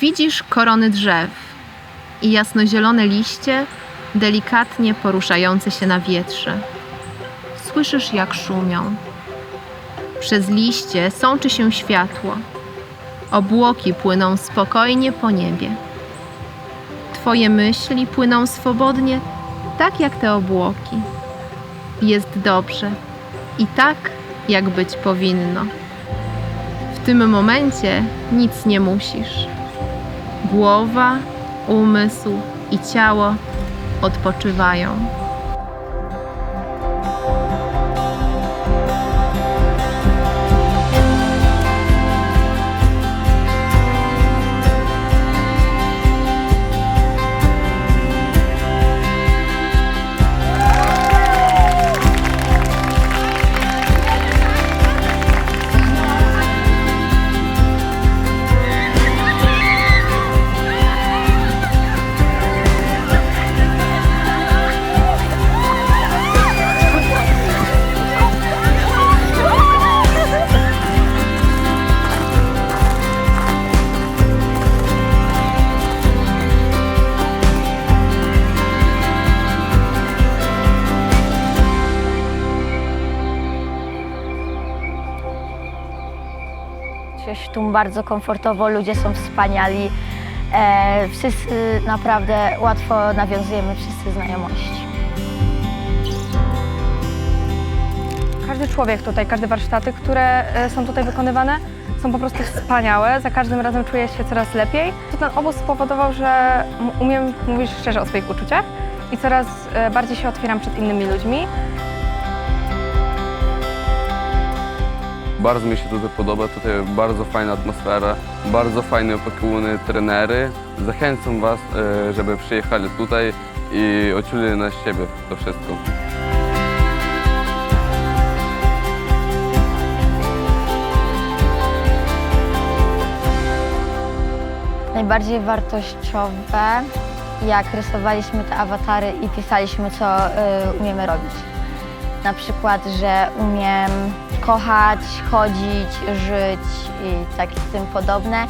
Widzisz korony drzew i jasnozielone liście delikatnie poruszające się na wietrze. Słyszysz, jak szumią. Przez liście sączy się światło. Obłoki płyną spokojnie po niebie. Twoje myśli płyną swobodnie, tak jak te obłoki. Jest dobrze i tak, jak być powinno. W tym momencie nic nie musisz. Głowa, umysł i ciało odpoczywają. Czuję się tu bardzo komfortowo, ludzie są wspaniali. E, wszyscy naprawdę łatwo nawiązujemy wszyscy znajomości. Każdy człowiek tutaj, każde warsztaty, które e, są tutaj wykonywane, są po prostu wspaniałe. Za każdym razem czuję się coraz lepiej. To Ten obóz spowodował, że umiem mówić szczerze o swoich uczuciach i coraz e, bardziej się otwieram przed innymi ludźmi. Bardzo mi się tutaj podoba, tutaj bardzo fajna atmosfera, bardzo fajne opiekuny, trenery. Zachęcam Was, e, żeby przyjechali tutaj i odczuli na siebie to wszystko. Najbardziej wartościowe, jak rysowaliśmy te awatary i pisaliśmy, co y, umiemy robić. Na przykład, że umiem kochać, chodzić, żyć i tak tym podobne.